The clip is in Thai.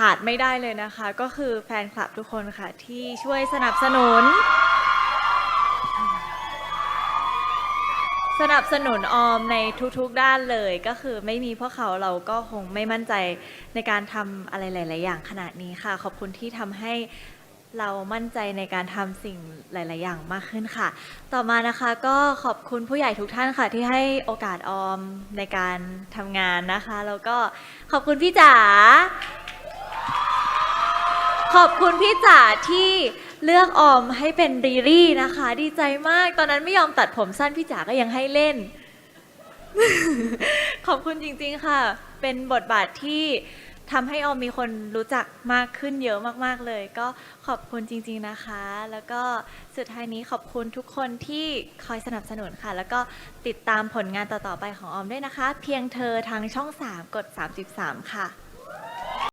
ขาดไม่ได้เลยนะคะ ก็คือแฟนคลับทุกคนค่ะ ที่ช่วยสนับสนุน สนับสนุนออมในทุกๆด้านเลย ก็คือไม่มีพวกเขาเราก็คงไม่มั่นใจในการทำอะไรหลาย ๆ อย่างขนาดนี้ค่ะ ขอบคุณที่ทำให้เรามั่นใจในการทำสิ่งหลาย ๆ อย่างมากขึ้นค่ะ ต่อมานะคะก็ขอบคุณผู้ใหญ่ทุกท่านค่ะ ที่ให้โอกาสออมในการทำงานนะคะ แล้วก็ขอบคุณพี่จ๋า ขอบคุณพี่จ๋าที่เลือกออมให้เป็นรีรี่นะคะ ดีใจมาก ตอนนั้นไม่ยอมตัดผมสั้นพี่จ๋าก็ยังให้เล่น ขอบคุณจริงๆค่ะ เป็นบทบาทที่ทำให้ออมมีคนรู้จักมากขึ้นเยอะมากๆเลย ก็ขอบคุณจริง ๆนะคะ แล้วก็สุดท้ายนี้ขอบคุณทุกคนที่คอยสนับสนุนค่ะ แล้วก็ติดตามผลงานต่อๆไปของออมด้วยนะคะ เพียงเธอทางช่อง 3 กด 33 ค่ะ